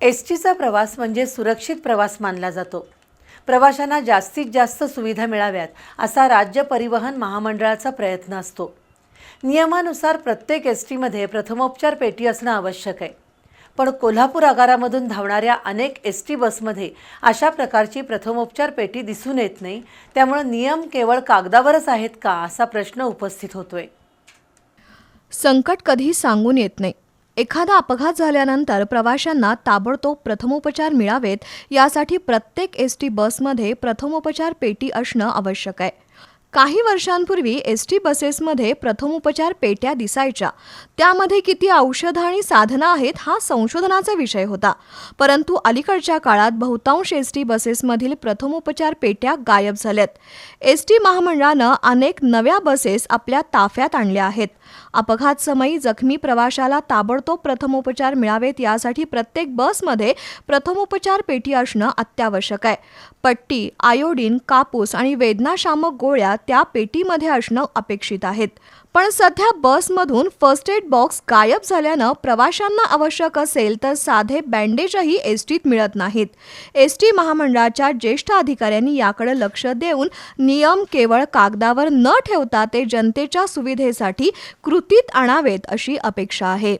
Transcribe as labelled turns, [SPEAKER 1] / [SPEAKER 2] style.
[SPEAKER 1] S टीचा प्रवास म्हणजे सुरक्षित प्रवास मानला जातो. प्रवाशांना जास्तीत जास्त सुविधा मिळाव्यात असा राज्य परिवहन महामंडळाचा प्रयत्न असतो. नियमानुसार प्रत्येक एस टीमध्ये प्रथमोपचार पेटी असणं आवश्यक आहे. पण कोल्हापूर आगारामधून धावणाऱ्या अनेक एस टी बसमध्ये अशा प्रकारची प्रथमोपचार पेटी दिसून येत नाही त्यामुळं नियम केवळ कागदावरच आहेत का असा प्रश्न उपस्थित होतोय.
[SPEAKER 2] संकट कधी सांगून येत नाही. एखादा अपघात झाल्यानंतर प्रवाशांना ताबडतोब प्रथमोपचार मिळावेत यासाठी प्रत्येक एस टी बसमध्ये प्रथमोपचार पेटी असणं आवश्यक आहे. काही वर्षांपूर्वी एस टी बसेसमध्ये प्रथमोपचार पेट्या दिसायच्या. त्यामध्ये किती औषधं आणि साधनं आहेत हा संशोधनाचा विषय होता. परंतु अलीकडच्या काळात बहुतांश एस टी बसेसमधील प्रथमोपचार पेट्या गायब झाल्यात. एस टी महामंडळानं अनेक नव्या बसेस आपल्या ताफ्यात आणल्या आहेत. अपघात समयी जखमी प्रवाशाला ताबडतोब प्रथमोपचार मिळावेत यासाठी प्रत्येक बसमध्ये प्रथमोपचार पेटी असणं अत्यावश्यक आहे. पट्टी आयोडीन कापूस आणि वेदनाशामक गोळ्या त्या पेटीमध्ये असणं अपेक्षित आहेत. पण सध्या बसमधून फर्स्ट एड बॉक्स गायब झाल्यानं प्रवाशांना आवश्यक असेल तर साधे बँडेजही एस टीत मिळत नाहीत. एस टी महामंडळाच्या ज्येष्ठ अधिकाऱ्यांनी याकडे लक्ष देऊन नियम केवळ कागदावर न ठेवता ते जनतेच्या सुविधेसाठी कृतीत आणावेत अशी अपेक्षा आहे.